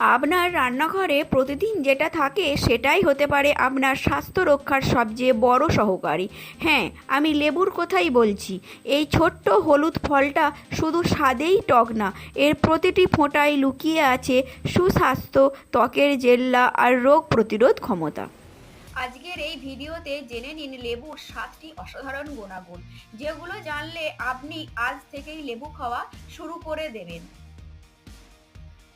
আপনার রান্নাঘরে প্রতিদিন যেটা থাকে সেটাই হতে পারে আপনার স্বাস্থ্য রক্ষার সবচেয়ে বড় সহকারী। হ্যাঁ আমি লেবুর কথাই বলছি। এই ছোট্ট হলুদ ফলটা শুধু স্বাদেই টক না, এর প্রতিটি ফোঁটায় লুকিয়ে আছে সুস্বাস্থ্য, ত্বকের জেল্লা আর রোগ প্রতিরোধ ক্ষমতা। আজকের এই ভিডিওতে জেনে নিন লেবুর সাতটি অসাধারণ গুণাগুণ, যেগুলো জানলে আপনি আজ থেকেই লেবু খাওয়া শুরু করে দেবেন।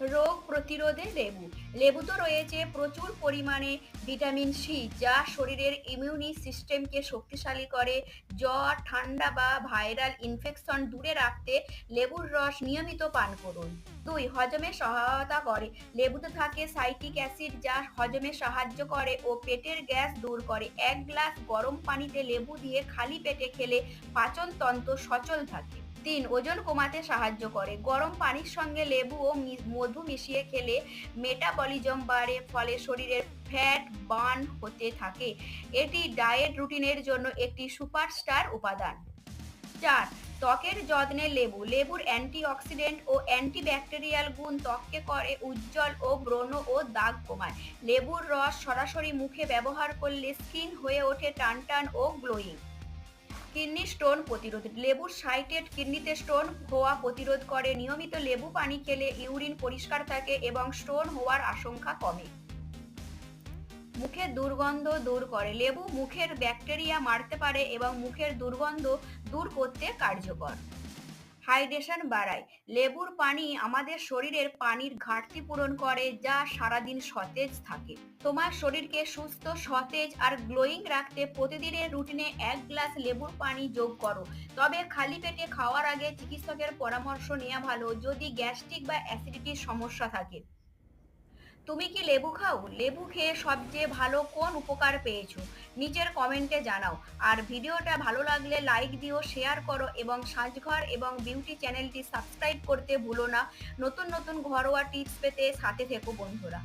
রোগ প্রতিরোধে লেবু। লেবুতে রয়েছে প্রচুর পরিমাণে ভিটামিন সি, যা শরীরের ইমিউনি সিস্টেমকে শক্তিশালী করে। জ্বর, ঠান্ডা বা ভাইরাল ইনফেকশন দূরে রাখতে লেবুর রস নিয়মিত পান করুন। দুই, হজমে সহায়তা করে। লেবুতে থাকে সাইটিক অ্যাসিড, যা হজমে সাহায্য করে ও পেটের গ্যাস দূর করে। এক গ্লাস গরম পানিতে লেবু দিয়ে খালি পেটে খেলে পাচন তন্ত্র সচল থাকে। তিন ওজন কমাতে সাহায্য করে। গরম পানির সঙ্গে লেবু ও মধু মিশিয়ে খেলে মেটাবলিজম বাড়ে, ফলে শরীরের ফ্যাট বার্ন হতে থাকে। এটি ডায়েট রুটিনের জন্য একটি সুপারস্টার উপাদান। চার, ত্বকের যত্নে লেবু। লেবুর অ্যান্টিঅক্সিডেন্ট ও অ্যান্টিব্যাকটেরিয়াল গুণ ত্বককে করে উজ্জ্বল ও ব্রণ ও দাগ কমায়। লেবুর রস সরাসরি মুখে ব্যবহার করলে স্কিন হয়ে ওঠে টানটান ও গ্লোয়িং। কিডনি স্টোন প্রতিরোধ। লেবুর সাইটেড কিডনিতে স্টোন হওয়া প্রতিরোধ করে। নিয়মিত লেবু পানি খেলে ইউরিন পরিষ্কার থাকে এবং স্টোন হওয়ার আশঙ্কা কমে। মুখের দুর্গন্ধ দূর করে। লেবু মুখের ব্যাকটেরিয়া মারতে পারে এবং মুখের দুর্গন্ধ দূর করতে কার্যকর। হাইড্রেশন বাড়ায়। লেবুর পানি আমাদের শরীরের পানির ঘাটতি পূরণ করে, যা সারাদিন সতেজ থাকে। তোমার শরীরকে সুস্থ, সতেজ আর গ্লোয়িং রাখতে প্রতিদিনের রুটিনে এক গ্লাস লেবুর পানি যোগ করো। তবে খালি পেটে খাওয়ার আগে চিকিৎসকের পরামর্শ নেওয়া ভালো, যদি গ্যাস্ট্রিক বা অ্যাসিডিটির সমস্যা থাকে। তুমি কি লেবু খাও? লেবু খেয়ে সবচেয়ে ভালো কোন উপকার পেয়েছ? নিচের কমেন্টে জানাও। আর ভিডিওটা ভালো লাগলে লাইক দিও শেয়ার করো এবং সাজঘর এবং বিউটি চ্যানেলটি সাবস্ক্রাইব করতে ভুলো না। নতুন নতুন ঘরোয়া টিপস পেতে সাথে থেকো বন্ধুরা।